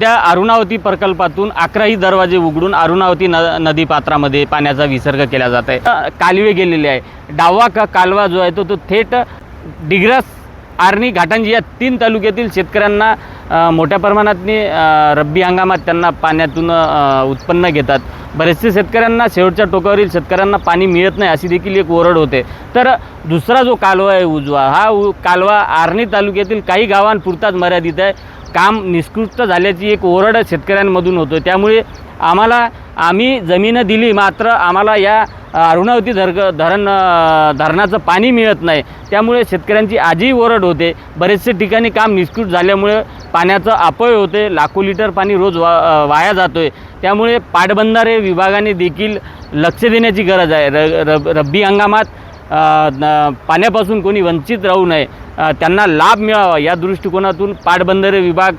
त्या अरुणावती प्रकल्पातून अकराही दरवाजे उघडून अरुणावती न नदी पात्रामध्ये पाण्याचा विसर्ग केला जात आहे. कालवे गेलेले आहे. डावा का कालवा जो आहे तो तो थेट डिग्रस आर्णी घाटांजी या तीन तालुक्यातील शेतकऱ्यांना मोठ्या प्रमाणातनी रब्बी हंगामात त्यांना पाण्यातून उत्पन्न घेतात. बरेचसे शेतकऱ्यांना शेवटच्या टोकावरील शेतकऱ्यांना पाणी मिळत नाही अशी देखील एक ओरड होते. तर दुसरा जो कालवा आहे उजवा हा उ कालवा आर्णी तालुक्यातील काही गावांपुरताच मर्यादित आहे. काम निष्कृष्ट झाल्याची एक ओरड शेतकऱ्यांमधून होतो त्यामुळे आम्हाला आम्ही जमीन दिली मात्र आम्हाला या अरुणावती धर्ग धरण धरणाचं पाणी मिळत नाही. त्यामुळे शेतकऱ्यांची आजही ओरड होते. बरेचसे ठिकाणी काम निष्कृष्ट झाल्यामुळे पाण्याचं अपय होते लाखो लिटर पाणी रोज वा वाया जातो आहे त्यामुळे पाटबंधारे विभागाने देखील लक्ष देण्याची गरज आहे. र रब रब्बी हंगामात पाण्यापासून कोणी वंचित राहू नये. त्यांना लाभ मिळावा. या दृष्टिकोनातून पाटबंधारे विभाग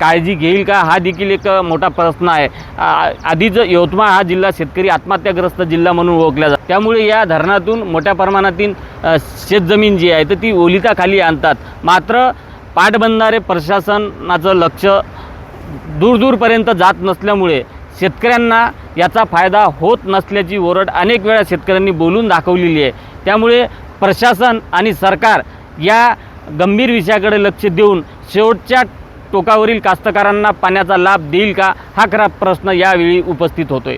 काळजी घेईल का? हा देखील एक मोठा प्रश्न आहे. आ- आधीच यवतमाळ हा जिल्हा शेतकरी आत्महत्याग्रस्त जिल्हा म्हणून ओळखला जातो. त्यामुळे या धरणातून मोठ्या प्रमाणातील शेतजमीन जी आहे तर ती ओलिताखाली आणतात. मात्र पाटबंधारे प्रशासनाचं लक्ष दूरदूरपर्यंत जात नसल्यामुळे शेतकऱ्यांना याचा फायदा होत नसल्याची ओरड अनेक वेळा शेतकऱ्यांनी बोलून दाखवलेली आहे. त्यामुळे प्रशासन आणि सरकार या गंभीर विषयाकडे लक्ष देऊन शेवटच्या टोकावरील कास्तकारांना पाण्याचा लाभ देईल का? हा खरा प्रश्न यावेळी उपस्थित होतोय.